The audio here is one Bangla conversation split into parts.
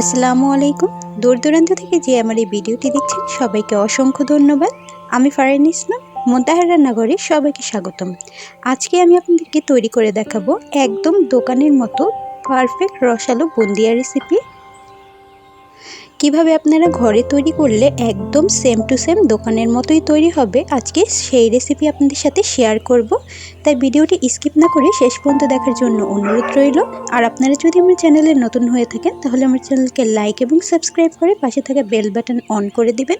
আসসালামু আলাইকুম। দূর দূরান্ত থেকে যে আমার এই ভিডিওটি দিচ্ছেন সবাইকে অসংখ্য ধন্যবাদ। আমি ফারাইন ইসলাম মোতাহার রান্নাঘরে সবাইকে স্বাগতম। আজকে আমি আপনাদেরকে তৈরি করে দেখাবো একদম দোকানের মতো পারফেক্ট রসালো বন্দিয়া রেসিপি কীভাবে আপনারা ঘরে তৈরি করলে একদম সেম টু সেম দোকানের মতোই তৈরি হবে, আজকে সেই রেসিপি আপনাদের সাথে শেয়ার করব। তাই ভিডিওটি স্কিপ না করে শেষ পর্যন্ত দেখার জন্য অনুরোধ রইল। আর আপনারা যদি আমার চ্যানেলে নতুন হয়ে থাকেন, তাহলে আমার চ্যানেলকে লাইক এবং সাবস্ক্রাইব করে পাশে থাকা বেল বাটন অন করে দিবেন।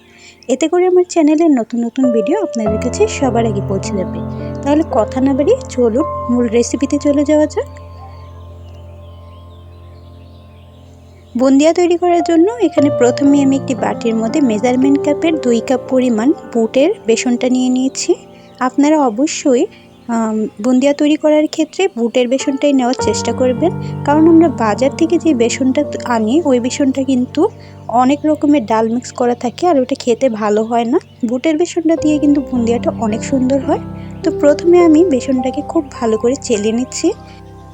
এতে করে আমার চ্যানেলের নতুন নতুন ভিডিও আপনাদের কাছে সবার আগে পৌঁছে যাবে। তাহলে কথা না বাড়িয়ে চলুন, মূল রেসিপিতে চলে যাওয়া যাক। বুন্দিয়া তৈরি করার জন্য এখানে প্রথমে আমি একটি বাটির মধ্যে মেজারমেন্ট কাপের দুই কাপ পরিমাণ বুটের বেসনটা নিয়ে নিয়েছি। আপনারা অবশ্যই বুন্দিয়া তৈরি করার ক্ষেত্রে বুটের বেসনটাই নেওয়ার চেষ্টা করবেন। কারণ আমরা বাজার থেকে যে বেসনটা আনি, ওই বেসনটা কিন্তু অনেক রকমের ডাল মিক্স করা থাকে আর ওটা খেতে ভালো হয় না। বুটের বেসনটা দিয়ে কিন্তু বুন্দিয়াটা অনেক সুন্দর হয়। তো প্রথমে আমি বেসনটাকে খুব ভালো করে চেলে নিচ্ছি।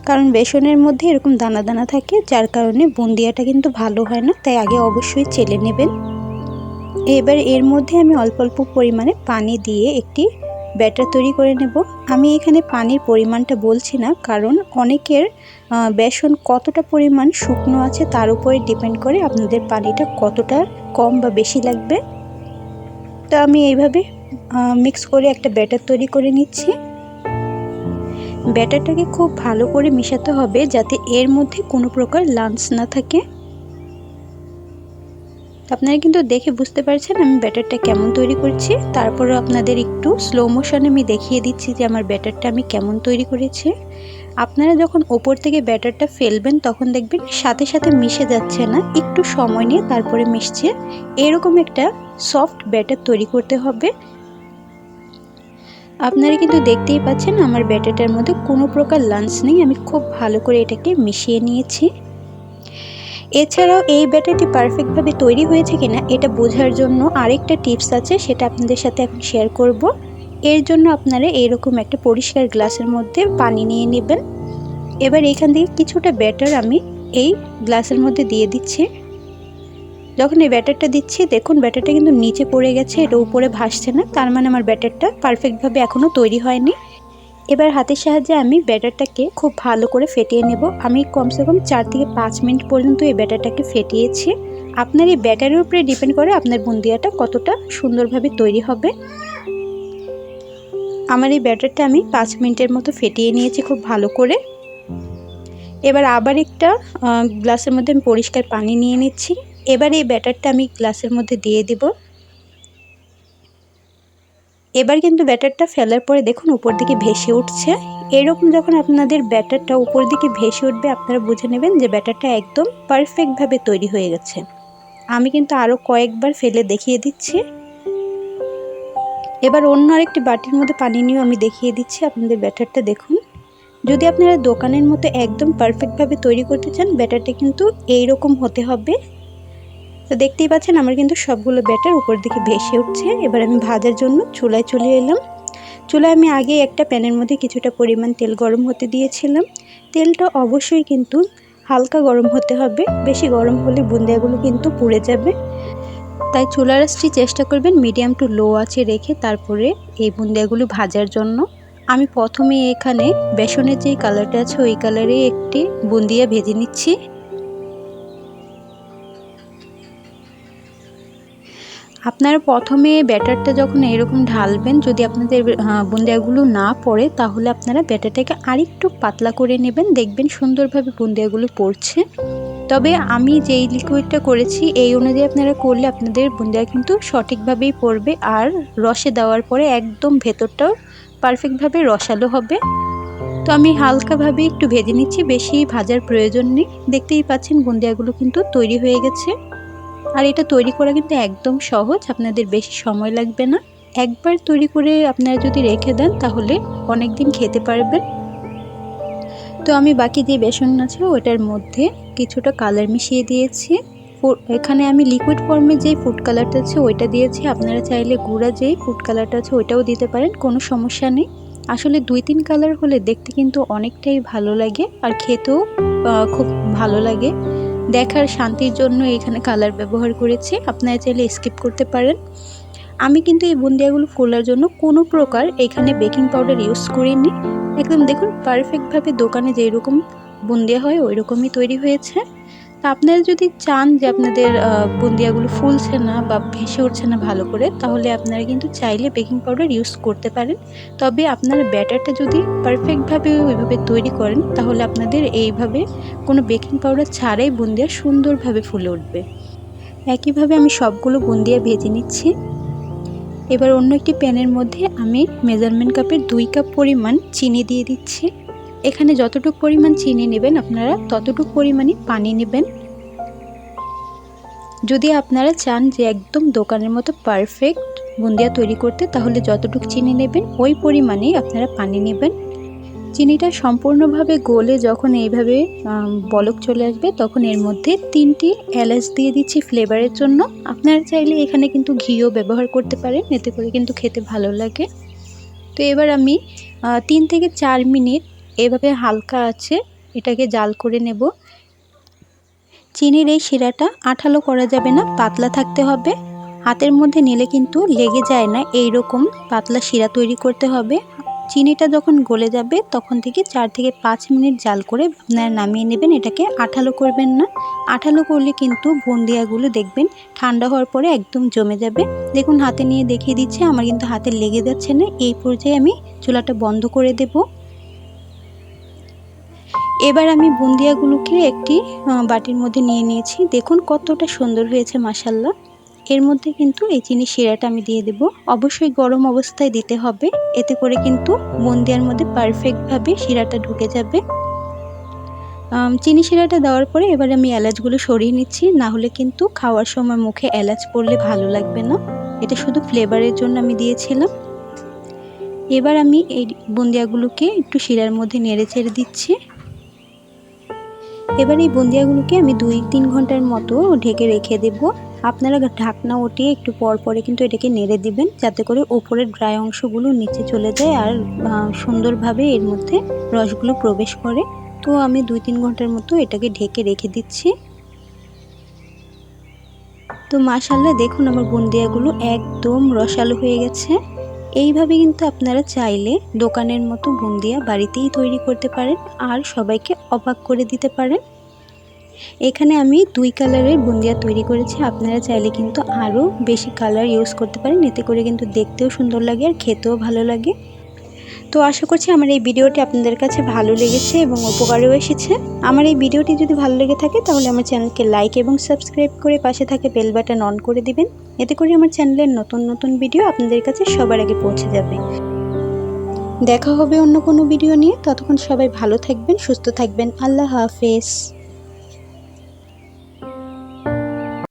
কারণ বেসনের মধ্যে এরকম দানা দানা থাকে, যার কারণে বুন্দিয়াটা কিন্তু ভালো হয় না, তাই আগে অবশ্যই চেলে নেবেন। এবার এর মধ্যে আমি অল্প অল্প পরিমাণে পানি দিয়ে একটি ব্যাটার তৈরি করে নেব। আমি এখানে পানির পরিমাণটা বলছি না, কারণ অনেকের বেসন কতটা পরিমাণ শুকনো আছে তার উপরে ডিপেন্ড করে আপনাদের পানিটা কতটা কম বা বেশি লাগবে। তো আমি এইভাবে মিক্স করে একটা ব্যাটার তৈরি করে নিচ্ছি। ব্যাটারটাকে খুব ভালো করে মেশাতে হবে যাতে এর মধ্যে কোনো প্রকার লাঞ্চ না থাকে। আপনারা কিন্তু দেখে বুঝতে পারছেন আমি ব্যাটারটা কেমন তৈরি করছি। তারপরে আপনাদের একটু স্লো মোশনে আমি দেখিয়ে দিচ্ছি যে আমার ব্যাটারটা আমি কেমন তৈরি করেছি। আপনারা যখন ওপর থেকে ব্যাটারটা ফেলবেন তখন দেখবেন সাথে সাথে মিশে যাচ্ছে না, একটু সময় নিয়ে তারপরে মিশছে। এরকম একটা সফট ব্যাটার তৈরি করতে হবে। আপনারা কিন্তু দেখতেই পাচ্ছেন আমার ব্যাটারটার মধ্যে কোনো প্রকার লাঞ্চ নেই। আমি খুব ভালো করে এটাকে মিশিয়ে নিয়েছি। এছাড়াও এই ব্যাটারটি পারফেক্টভাবে তৈরি হয়েছে কিনা এটা বোঝার জন্য আরেকটা টিপস আছে, সেটা আপনাদের সাথে এখন শেয়ার করব। এর জন্য আপনারা এইরকম একটা পরিষ্কার গ্লাসের মধ্যে পানি নিয়ে নেবেন। এবার এখান থেকে কিছুটা ব্যাটার আমি এই গ্লাসের মধ্যে দিয়ে দিচ্ছি। যখন এই ব্যাটারটা দিচ্ছি, দেখুন ব্যাটারটা কিন্তু নিচে পড়ে গেছে, এটা উপরে ভাসছে না, তার মানে আমার ব্যাটারটা পারফেক্টভাবে এখনও তৈরি হয়নি। এবার হাতের সাহায্যে আমি ব্যাটারটাকে খুব ভালো করে ফেটিয়ে নেব। আমি কমসে কম চার থেকে পাঁচ মিনিট পর্যন্ত এই ব্যাটারটাকে ফেটিয়েছি। আপনার এই ব্যাটারের উপরে ডিপেন্ড করে আপনার বুন্দিয়াটা কতটা সুন্দরভাবে তৈরি হবে। আমার এই ব্যাটারটা আমি পাঁচ মিনিটের মতো ফেটিয়ে নিয়েছি খুব ভালো করে। এবার আবার একটা গ্লাসের মধ্যে আমি পরিষ্কার পানি নিয়ে নিচ্ছি। এবার এই ব্যাটারটা আমি গ্লাসের মধ্যে দিয়ে দিব। এবার কিন্তু ব্যাটারটা ফেলার পরে দেখুন উপর দিকে ভেসে উঠছে। এরকম যখন আপনাদের ব্যাটারটা উপর দিকে ভেসে উঠবে, আপনারা বুঝে নেবেন যে ব্যাটারটা একদম পারফেক্টভাবে তৈরি হয়ে গেছে। আমি কিন্তু আরও কয়েকবার ফেলে দেখিয়ে দিচ্ছি। এবার অন্য আরেকটি বাটির মধ্যে পানি নিয়েও আমি দেখিয়ে দিচ্ছি আপনাদের ব্যাটারটা দেখুন। যদি আপনারা দোকানের মতো একদম পারফেক্টভাবে তৈরি করতে চান, ব্যাটারটা কিন্তু এই রকম হতে হবে। তো দেখতেই পাচ্ছেন আমার কিন্তু সবগুলো ব্যাটার উপর দিকে ভেসে উঠছে। এবার আমি ভাজার জন্য চুলায় চলে এলাম। চুলায় আমি আগে একটা প্যানের মধ্যে কিছুটা পরিমাণ তেল গরম হতে দিয়েছিলাম। তেলটা অবশ্যই কিন্তু হালকা গরম হতে হবে। বেশি গরম হলে বুন্দিয়াগুলো কিন্তু পুড়ে যাবে। তাই চুলার আঁচটি চেষ্টা করবেন মিডিয়াম টু লো আছে রেখে তারপরে এই বুন্দিয়াগুলো ভাজার জন্য। আমি প্রথমে এখানে বেসনের যে কালারটা আছে ওই কালারে একটি বুন্দিয়া ভেজে নিচ্ছি। আপনারা প্রথমে ব্যাটারটা যখন এরকম ঢালবেন, যদি আপনাদের বুন্দিয়াগুলো না পড়ে, তাহলে আপনারা ব্যাটারটাকে আরেকটু পাতলা করে নেবেন। দেখবেন সুন্দরভাবে বুন্দিয়াগুলো পড়ছে। তবে আমি যেই লিকুইডটা করেছি, এই অনুযায়ী আপনারা করলে আপনাদের বুন্দিয়া কিন্তু সঠিকভাবেই পড়বে। আর রসে দেওয়ার পরে একদম ভেতরটাও পারফেক্টভাবে রসালো হবে। তো আমি হালকাভাবে একটু ভেজে নিচ্ছি, বেশি ভাজার প্রয়োজন নেই। দেখতেই পাচ্ছেন বুন্দিয়াগুলো কিন্তু তৈরি হয়ে গেছে। আর এটা তৈরি করা কিন্তু একদম সহজ, আপনাদের বেশি সময় লাগবে না। একবার তৈরি করে আপনারা যদি রেখে দেন, তাহলে অনেক দিন খেতে পারবেন। তো আমি বাকি যে বেসন আছে, ওটার মধ্যে কিছুটা কালার মিশিয়ে দিয়েছি। এখানে আমি লিকুইড ফর্মে যে ফুড কালারটা আছে, ওইটা দিয়েছি। আপনারা চাইলে গুঁড়া যেই ফুড কালারটা আছে, ওইটাও দিতে পারেন, কোনো সমস্যা নেই। আসলে দুই তিন কালার হলে দেখতে কিন্তু অনেকটাই ভালো লাগে, আর খেতেও খুব ভালো লাগে। দেখার শান্তির জন্য এখানে কালার ব্যবহার করেছি। আপনারা চাইলে স্কিপ করতে পারেন। আমি কিন্তু এই বুন্দিয়াগুলো খোলার জন্য কোনো প্রকার এখানে বেকিং পাউডার ইউজ করিনি। একদম দেখুন পারফেক্টভাবে দোকানে যেরকম বুন্দিয়া হয় ওই রকমই তৈরি হয়েছে। তা আপনারা যদি চান যে আপনাদের বুন্দিয়াগুলো ফুলছে না বা ভেসে উঠছে না ভালো করে, তাহলে আপনারা কিন্তু চাইলে বেকিং পাউডার ইউজ করতে পারেন। তবে আপনারা ব্যাটারটা যদি পারফেক্টভাবে ওইভাবে তৈরি করেন, তাহলে আপনাদের এইভাবে কোনো বেকিং পাউডার ছাড়াই বুন্দিয়া সুন্দরভাবে ফুলে উঠবে। একইভাবে আমি সবগুলো বুন্দিয়া ভেজে নিচ্ছি। এবার অন্য একটি প্যানের মধ্যে আমি মেজারমেন্ট কাপের দুই কাপ পরিমাণ চিনি দিয়ে দিচ্ছি। এখানে যতটুকু পরিমাণ চিনি নেবেন আপনারা, ততটুকু পরিমাণই পানি নেবেন। যদি আপনারা চান যে একদম দোকানের মতো পারফেক্ট বুন্দিয়া তৈরি করতে, তাহলে যতটুকু চিনি নেবেন, ওই পরিমাণেই আপনারা পানি নেবেন। চিনিটা সম্পূর্ণভাবে গলে যখন এইভাবে বলক চলে আসবে, তখন এর মধ্যে তিনটি এলাচ দিয়ে দিচ্ছি ফ্লেভারের জন্য। আপনারা চাইলে এখানে কিন্তু ঘিও ব্যবহার করতে পারেন, এতে করে কিন্তু খেতে ভালো লাগে। তো এবার আমি তিন থেকে চার মিনিট এভাবে হালকা আছে, এটাকে জাল করে নেব। চিনির এই শিরাটা আঠালো করা যাবে না, পাতলা থাকতে হবে। হাতের মধ্যে নিলে কিন্তু লেগে যায় না, এই রকম পাতলা শিরা তৈরি করতে হবে। চিনিটা যখন গলে যাবে, তখন থেকে চার থেকে পাঁচ মিনিট জাল করে আপনারা নামিয়ে নেবেন, এটাকে আঠালো করবেন না। আঠালো করলে কিন্তু বন্দিয়াগুলো দেখবেন ঠান্ডা হওয়ার পরে একদম জমে যাবে। দেখুন, হাতে নিয়ে দেখিয়ে দিচ্ছে, আমার কিন্তু হাতে লেগে যাচ্ছে না। এই পর্যায়ে আমি চুলাটা বন্ধ করে দেব। এবার আমি বুন্দিয়াগুলোকে একটি বাটির মধ্যে নিয়ে নিয়েছি। দেখুন কতটা সুন্দর হয়েছে মাসাল্লাহ এর মধ্যে কিন্তু এই চিনি শিরাটা আমি দিয়ে দেব। অবশ্যই গরম অবস্থায় দিতে হবে। এতে করে কিন্তু বন্দিয়ার মধ্যে পারফেক্টভাবে শিরাটা ঢুকে যাবে। চিনি শিরাটা দেওয়ার পরে এবার আমি এলাচগুলো সরিয়ে নিচ্ছি। না হলে কিন্তু খাওয়ার সময় মুখে এলাচ পড়লে ভালো লাগবে না। এটা শুধু ফ্লেভারের জন্য আমি দিয়েছিলাম। এবার আমি এই বুন্দিয়াগুলোকে একটু শিরার মধ্যে নেড়ে চেড়ে দিচ্ছি। এবার এই বুন্দিয়াগুলোকে আমি দুই তিন ঘণ্টার মতো ঢেকে রেখে দেব। আপনারা ঢাকনা উঠিয়ে একটু পর পরে কিন্তু এটাকে নেড়ে দিবেন, যাতে করে ওপরের ড্রাই অংশগুলো নিচে চলে যায় আর সুন্দরভাবে এর মধ্যে রসগুলো প্রবেশ করে। তো আমি দুই তিন ঘণ্টার মতো এটাকে ঢেকে রেখে দিচ্ছি। তো মাসাল্লাহ দেখুন আমার বুন্দিয়াগুলো একদম রসালো হয়ে গেছে। এইভাবে কিন্তু আপনারা চাইলে দোকানের মতো বুন্দিয়া বাড়িতেই তৈরি করতে পারেন আর সবাইকে অবাক করে দিতে পারেন। এখানে আমি দুই কালারের বুন্দিয়া তৈরি করেছি। আপনারা চাইলে কিন্তু আরও বেশি কালার ইউজ করতে পারেন। এতে করে কিন্তু দেখতেও সুন্দর লাগে আর খেতেও ভালো লাগে। তো আশা করছি আমার এই ভিডিওটি আপনাদের কাছে ভালো লেগেছে এবং উপকারও এসেছে। আমার এই ভিডিওটি যদি ভালো লেগে থাকে, তাহলে আমার চ্যানেলকে লাইক এবং সাবস্ক্রাইব করে পাশে থাকে বেল বাটন অন করে দিবেন। এতে করে আমার চ্যানেলের নতুন নতুন ভিডিও আপনাদের কাছে সবার আগে পৌঁছে যাবে। দেখা হবে অন্য কোনো ভিডিও নিয়ে। ততক্ষণ সবাই ভালো থাকবেন, সুস্থ থাকবেন। আল্লাহ হাফেজ।